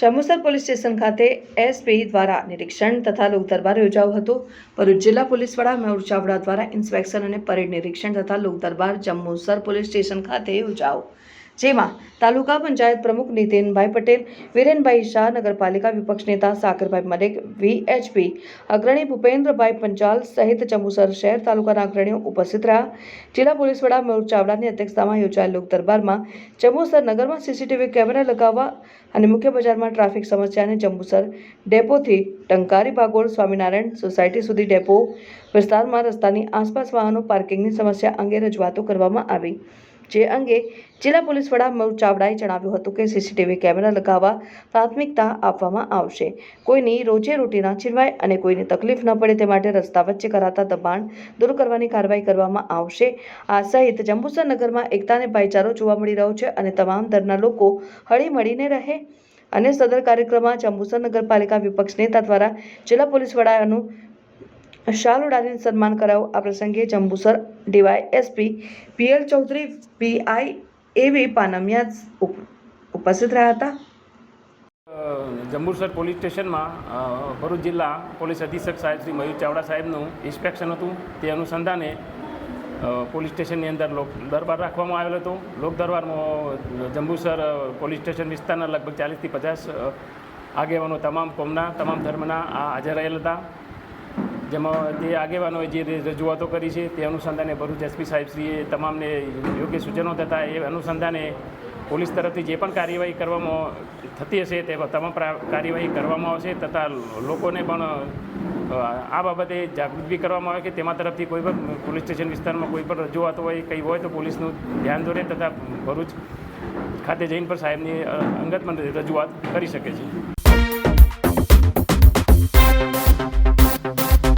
ચામુસર police station ખાતે SP દ્વારા નિરીક્ષણ તથા લોકદરબાર યોજાયો હતો. ભરૂચ જિલ્લા પોલીસ વડા મયુર ચાવડા દ્વારા ઇન્સ્પેક્શન અને પરેડ નિરીક્ષણ તથા લોકદરબાર જંબુસર પોલીસ સ્ટેશન ખાતે યોજાયો. જેમાં તાલુકા પંચાયત પ્રમુખ નીતિનભાઈ પટેલ, વિરેનભાઈ શાહ, નગરપાલિકા વિપક્ષ નેતા સાકરભાઈ મલેક, વીએચપી અગ્રણી ભૂપેન્દ્રભાઈ પંચાલ સહિત જંબુસર શહેર તાલુકાના અગ્રણીઓ ઉપસ્થિત રહ્યા. જિલ્લા પોલીસ વડા મયુર ચાવડાની અધ્યક્ષતામાં યોજાયેલ લોક દરબારમાં જંબુસર નગરમાં સીસીટીવી કેમેરા લગાવવા અને મુખ્ય બજારમાં ટ્રાફિક સમસ્યાને જંબુસર ડેપોથી ટંકારી ભાગોળ સ્વામિનારાયણ સોસાયટી સુધી ડેપો વિસ્તારમાં રસ્તાની આસપાસ વાહનો પાર્કિંગની સમસ્યા અંગે રજૂઆતો કરવામાં આવી. જે અંગે જિલ્લા પોલીસ વડા મયુર ચાવડાએ જણાવ્યું હતું કે સીસીટીવી કેમેરા લગાવવા પ્રાથમિકતા આપવામાં આવશે. કોઈની રોજે રોટી ના છીનવાય અને કોઈને તકલીફ ન પડે તે માટે રસ્તા વચ્ચે કરાતા દબાણ દૂર કરવાની કાર્યવાહી કરવામાં આવશે. આ સહિત જંબુસર નગરમાં એકતાને ભાઈચારો જોવા મળી રહ્યો છે અને તમામ ધર્મના લોકો હળી મળીને રહે અને સદર કાર્યક્રમમાં જંબુસર નગરપાલિકા વિપક્ષ નેતા દ્વારા જિલ્લા પોલીસ વડાનું શાલ ઉડાડીને સન્માન કરાયું આ પ્રસંગે Jambusar DY SP PL Chaudhary PI AV Panmiya ઉપ- ઉપસ્થિત રહ્યા હતા. જંબુસર પોલીસ સ્ટેશનમાં ભરૂચ જિલ્લા પોલીસ અધિક્ષક સાહેબ શ્રી મયુર ચાવડા સાહેબનું ઇન્સ્પેક્શન હતું. તે અનુસંધાને પોલીસ સ્ટેશનની અંદર લોક, દરબાર રાખવામાં આવેલો હતો. લોક દરબારમાં જંબુસર પોલીસ સ્ટેશન વિસ્તારના લગભગ ચાલીસથી પચાસ આગેવાનો તમામ કોમના, તમામ ધર્મના આ હાજર રહેલ હતા. જેમાં તે આગેવાનોએ જે રજૂઆતો કરી છે તે અનુસંધાને ભરૂચ એસપી સાહેબશ્રીએ તમામને યોગ્ય સૂચનો થતા એ અનુસંધાને પોલીસ તરફથી જે પણ કાર્યવાહી કરવામાં થતી હશે તે તમામ કાર્યવાહી કરવામાં આવશે તથા લોકોને પણ આ બાબતે જાગૃત બી કરવામાં આવે કે તેમાં તરફથી કોઈ પણ પોલીસ સ્ટેશન વિસ્તારમાં કોઈ પણ રજૂઆતો હોય, કંઈ હોય તો પોલીસનું ધ્યાન દોરે તથા ભરૂચ ખાતે જઈને પણ સાહેબની અંગત રજૂઆત કરી શકે છે.